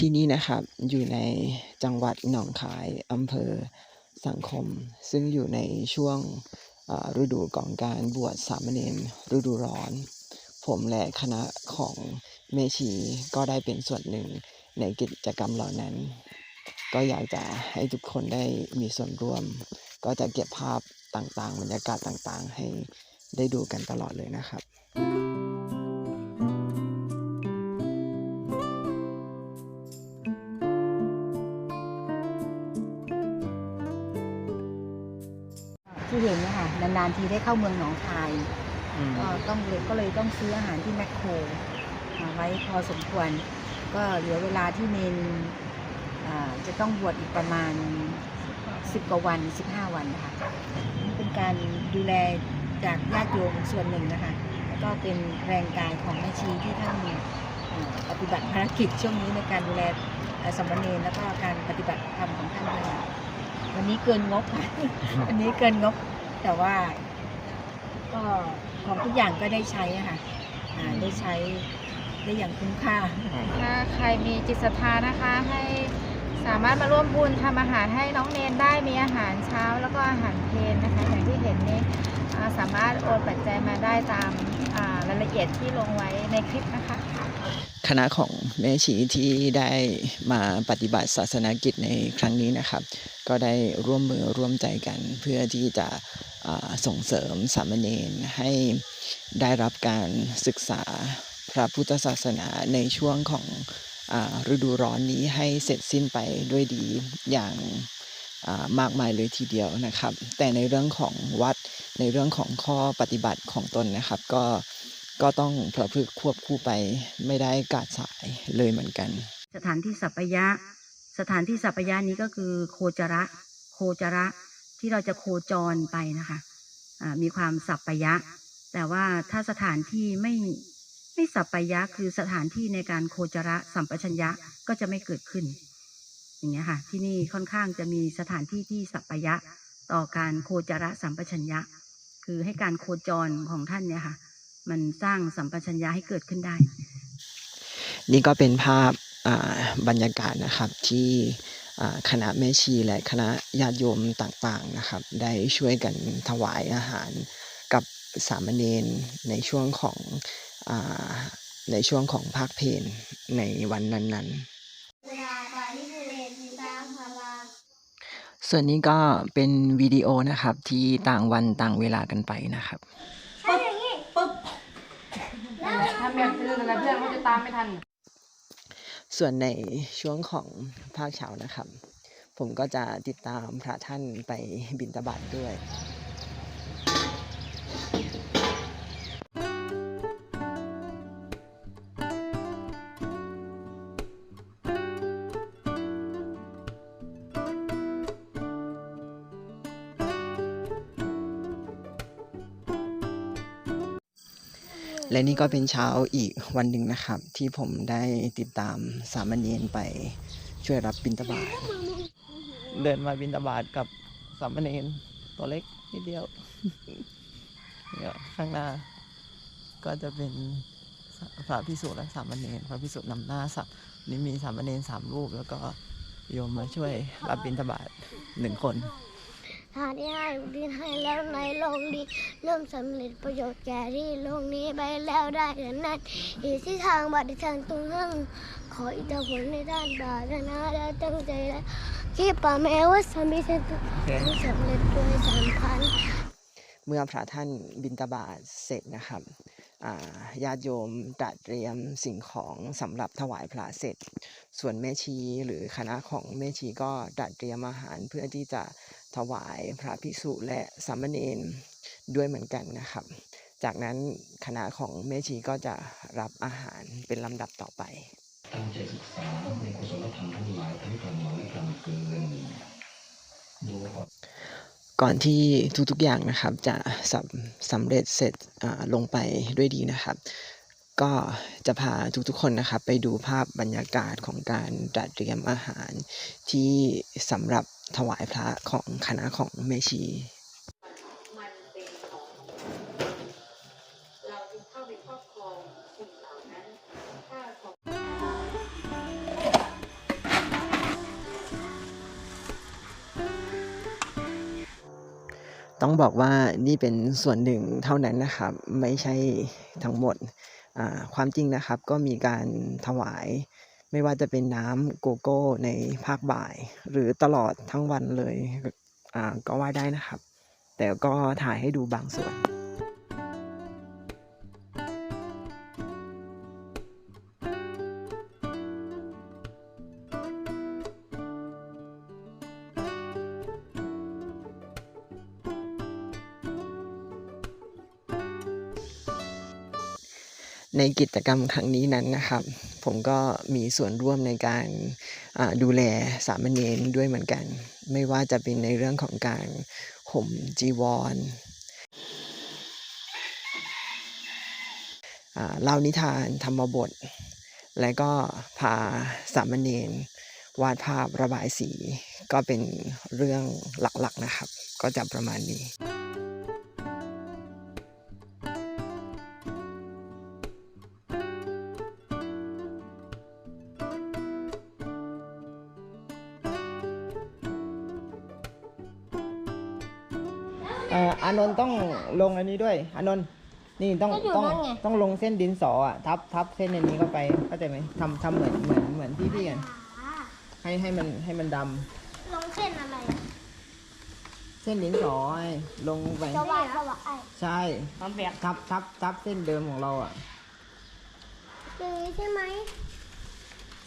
ที่นี่นะครับอยู่ในจังหวัดหนองคายอำเภอสังคม ซึ่งอยู่ในช่วงฤดูของการบวชสามเณรฤดูร้อน ผมและคณะของเมชีก็ได้เป็นส่วนหนึ่งในกิจกรรมเหล่านั้น ก็อยากจะให้ทุกคนได้มีส่วนร่วม ก็จะเก็บภาพต่างๆบรรยากาศต่างๆ ให้ได้ดูกันตลอดเลยนะครับ ทีได้เข้าเมืองหนองคายก็ต้องเลยก็เลยต้องซื้ออาหารที่แมคโครมาไว้พอสมควร ก็เหลือเวลาที่เนนอ่าจะต้องบวชอีกประมาณ 10 กว่าวัน 15 วันนะคะนี่เป็นการดูแลจากญาติโยมส่วนหนึ่งนะคะแล้วก็เป็นแรงกายของแม่ชีที่ท่านอ่าปฏิบัติภารกิจช่วงนี้ในการดูแลเอ่อสามเณรแล้วก็การปฏิบัติธรรมของท่านด้วยค่ะวันนี้เกินงบค่ะวันนี้เกินงบแต่ว่า ก็ของทุกอย่างก็ได้ใช้อะค่ะอ่าได้ใช้ได้อย่างคุ้มค่า ถ้าใครมีจิตศรัทธานะคะให้สามารถมาร่วมบุญทำอาหารให้น้องเนนได้มีอาหารเช้าแล้วก็อาหารเพลนะคะ อย่างที่เห็นนี้อ่าสามารถโอนปัจจัยมาได้ตามอ่ารายละเอียดที่ลงไว้ในคลิปนะคะ คณะของแม่ชีที่ได้มาปฏิบัติศาสนกิจในครั้งนี้นะครับ ก็ได้ร่วมมือร่วมใจกันเพื่อที่จะส่งเสริมสามเณรให้ได้รับการศึกษาพระพุทธศาสนาในช่วงของอฤดูร้อนนี้ให้เสร็จสิ้นไปด้วยดีอย่างมากมายเลยทีเดียวนะครับ แต่ในเรื่องของวัดในเรื่องของข้อปฏิบัติของตนนะครับ ก็ ก็ต้องประพฤติควบคู่ไปไม่ได้กาดสายเลยเหมือนกัน สถานที่สัปปายะ สถานที่สัปปายะนี้ก็คือโคจระ โคจระที่เราจะโคจรไปนะคะอ่ามีความสัปปายะ แต่ว่าถ้าสถานที่ไม่ไม่สัปปายะคือสถานที่ในการโคจระสัมปชัญญะก็จะไม่เกิดขึ้น อย่างเงี้ยค่ะ ที่นี่ค่อนข้างจะมีสถานที่ที่สัปปายะต่อการโคจระสัมปชัญญะ คือให้การโคจรของท่านเนี่ยค่ะ มันสร้างสัมปชัญญะให้เกิดขึ้นได้ นี่ก็เป็นภาพอ่าบรรยากาศนะครับที่อ่าคณะแม่ชีและคณะญาติโยมต่างๆนะครับ ได้ช่วยกันถวายอาหารกับสามเณรในช่วงของอาในช่วงของภาคเพลในวันนั้นๆส่วนนี้ก็เป็นวิดีโอนะครับที่ต่างวันต่างเวลากันไปนะครับ ถ้าเมียซื้ออะไรเพื่อนก็จะตามไม่ทัน ส่วนในช่วงของภาคเช้านะครับ ผมก็จะติดตามพระท่านไปบิณฑบาตด้วย และนี่ก็เป็นเช้าอีกวันหนึ่งนะครับ ที่ผมได้ติดตามสามเณรไปช่วยรับบิณฑบาตเดินมาบิณฑบาตกับสามเณรตัวเล็กนิดเดียวเนี่ยข้างหน้า ก็จะเป็นพระพิสุและสามเณรพระพิสุนำหน้าสับนี่มีสามเณรสามรูปแล้วก็โยมมาช่วยรับบิณฑบาตหนึ่งคน หานที่ให้ดินให้แล้วในโลกนี้เริ่มสำเร็จประโยชน์แก่ที่โลกนี้ไปแล้วได้ดังนั้นอีกที่ทางบัตรทางตรงนั้นขออิทธิพลในด้านบาธนาและตั้งใจและคิดป่าแม้ว่าสามีเซนตุสำเร็จด้วยสามพันเมื่อพระท่านบิณฑบาตเสร็จนะครับญาติโยมตรัดเตรียมสิ่งของสำหรับถวายพระเสร็จ ส่วนแม่ชีหรือคณะของแม่ชีก็ตรัดเตรียมอาหารเพื่อที่จะ ถวายพระภิกษุและสามเณรด้วยเหมือนกันนะครับ จากนั้นคณะของแม่ชีก็จะรับอาหารเป็นลำดับต่อไปตั้งใจศึกษาในกุศลธรรมทั้งหลายทั้งกลางวันและกลางคืนดูก่อนที่ทุกๆอย่างนะครับจะสำสำเร็จเสร็จลงไปด้วยดีนะครับ ก็จะพาทุกๆคนนะครับไปดูภาพบรรยากาศของการจัดเตรียมอาหารที่สำหรับถวายพระของคณะของแม่ชีต้องบอกว่านี่เป็นส่วนหนึ่งเท่านั้นนะครับ ไม่ใช่ทั้งหมด ความจริงนะครับก็มีการถวายไม่ว่าจะเป็นน้ำโกโก้ในภาคบ่าย หรือตลอดทั้งวันเลยก็ว่าได้นะครับ แต่ก็ถ่ายให้ดูบางส่วน ในกิจกรรมครั้งนี้นั้นนะครับ ผมก็มีส่วนร่วมในการดูแลสามเณรด้วยเหมือนกัน ไม่ว่าจะเป็นในเรื่องของการห่มจีวรเล่านิทานธรรมบท และก็พาสามเณรวาดภาพระบายสี ก็เป็นเรื่องหลักๆนะครับ ก็จะประมาณนี้ ลงอันนี้ด้วยอานนท์นี่ต้องก็อยู่ต้องนั่นไง ต้องลงเส้นดินสออะทับทับเส้นอันนี้เข้าไปเข้าใจไหมทำทำเหมือนเหมือนเหมือนพี่พี่กันให้ให้มันให้มันดำลงเส้นอะไรเส้นดินสอไอ้ลงไปจะวาดเขาว่าไอ้ใช่ทับทับทับเส้นเดิมของเราอะอย่างนี้ใช่ไหม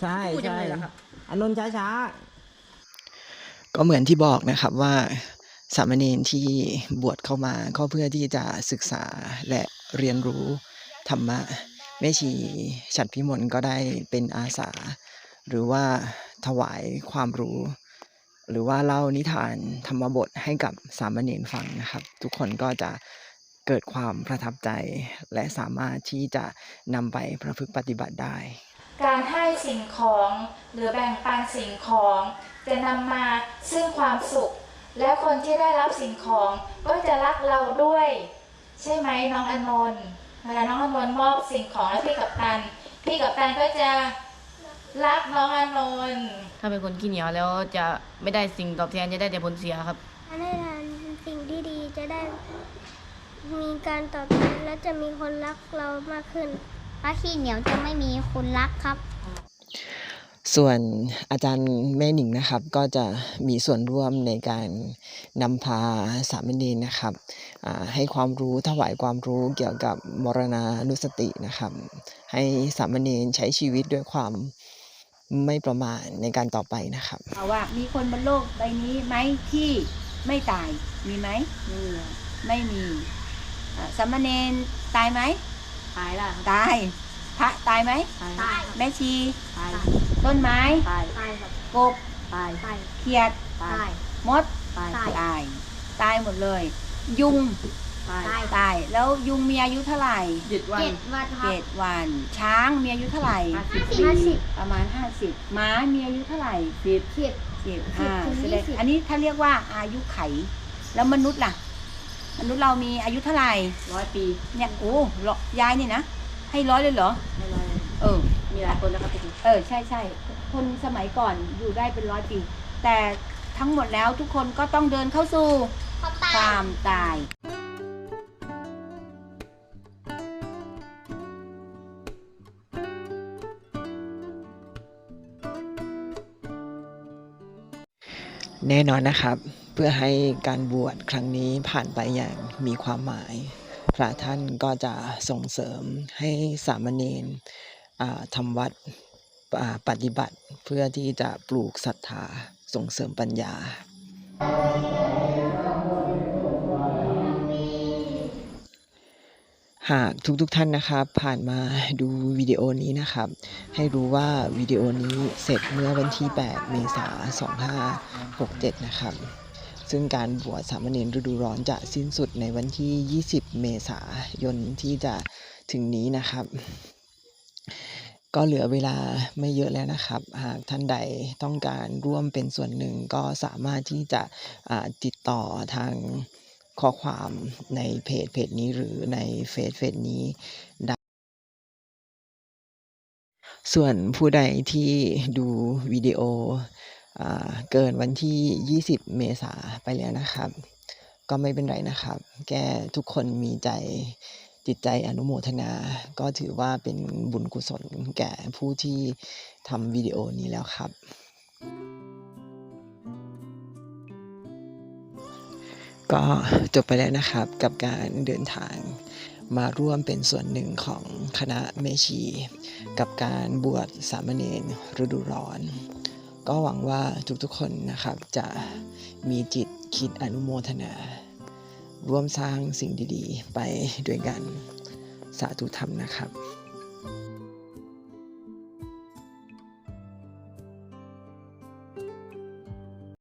ใช่ใช่อานนท์ช้าช้าๆ ก็เหมือนที่บอกนะครับว่า สามเณรที่บวชเข้ามาก็เพื่อที่จะศึกษาและเรียนรู้ธรรมะแม่ชีฉัดพิมลก็ได้เป็นอาสา หรือว่าถวายความรู้ หรือว่าเล่านิทานธรรมบทให้กับสามเณรฟังนะครับ ทุกคนก็จะเกิดความประทับใจ และสามารถที่จะนำไปประพฤติปฏิบัติได้ การให้สิ่งของหรือแบ่งปันสิ่งของ จะนำมาซึ่งความสุข และคนที่ได้รับสิ่งของก็จะรักเราด้วย ใช่ไหมน้องอนนท์เวลาน้องอนนท์มอบสิ่งของให้พี่กับตัน พี่กับตันก็จะรักน้องอนนท์ถ้าเป็นคนขี้เหนียวแล้วจะไม่ได้สิ่งตอบแทนจะได้แต่ผลเสียครับถ้าได้ทานสิ่งที่ดีจะได้มีการตอบแทนและจะมีคนรักเรามากขึ้นถ้าขี้เหนียวจะไม่มีคนรักครับ ส่วนอาจารย์แม่หนิงนะครับ ก็จะมีส่วนร่วมในการนำพาสามเณรนะครับอ่าให้ความรู้ถวายความรู้เกี่ยวกับมรณานุสตินะครับ ให้สามเณรใช้ชีวิตด้วยความไม่ประมาทในการต่อไปนะครับเอาว่ามีคนบนโลกใบนี้ไหมที่ไม่ตายมีไหมไม่มีไม่มีอ่าสามเณรตายไหมตายละตาย พระตายไหมตายแม่ชีตายต้นไม้ตายตายครับกบตายตายเขียดตายมดตายตายตายตายหมดเลย ยุงตายตายตายแล้วยุงมีอายุเท่าไหร่หยุดวันเจ็ดวันครัเจ็บดวัน ช้างมีอายุเท่าไหร่ห้าสิบห้าสิบประมาณห้าสิบม้ามีอายุเท่าไหร่สิบสิบสิบสิบอ่าถึงแสดงยี่สิบอันนี้ถ้าเรียกว่าอายุไข แล้วมนุษย์ล่ะ มนุษย์เรามีอายุเท่าไหร่ร้อยปีเนี่ยโอ้ร้อยยายนี่นะ ให้ร้อยเลยเหรอ ไม่ร้อยเออ มีหลายคนนะครับพี่เออ ใช่ใช่คนสมัยก่อนอยู่ได้เป็นร้อยปี แต่ทั้งหมดแล้วทุกคนก็ต้องเดินเข้าสู่เขาตาคยวามตาย แน่นอนนะครับ เพื่อให้การบวชครั้งนี้ผ่านไปอย่างมีความหมาย พระท่านก็จะส่งเสริมให้สามเณรทำวัดปฏิบัติเพื่อที่จะปลูกศรัทธาส่งเสริมปัญญา หากทุกๆทท่านนะครับ ผ่านมาดูวิดีโอนี้นะครับ ให้รู้ว่าวิดีโอนี้เสร็จเมื่อวันที่ 8 เมษายน 2567 นะครับ ซึ่งการบวชสามเณรฤดูร้อนจะสิ้นสุดในวันที่ 20 เมษายนที่จะถึงนี้นะครับ ก็เหลือเวลาไม่เยอะแล้วนะครับ หากท่านใดต้องการร่วมเป็นส่วนหนึ่งก็สามารถที่จะติดต่อทางข้อความในเพจเพจนี้หรือในเฟซเฟซนี้ได้ส่วนผู้ใดที่ดูวิดีโอ เกินวันที่ 20 เมษาไปแล้วนะครับ ก็ไม่เป็นไรนะครับ แก่ทุกคนมีใจจิตใจอนุโมทนา ก็ถือว่าเป็นบุญกุศลแก่ผู้ที่ทำวิดีโอนี้แล้วครับ ก็จบไปแล้วนะครับกับการเดินทางมาร่วมเป็นส่วนหนึ่งของคณะเมชี กับการบวชสามเณรฤดูร้อน ก็หวังว่าทุกๆคนนะครับจะมีจิตคิดอนุโมทนา ร่วมสร้างสิ่งดีๆ ไปด้วยกันสาธุธรรมนะครับ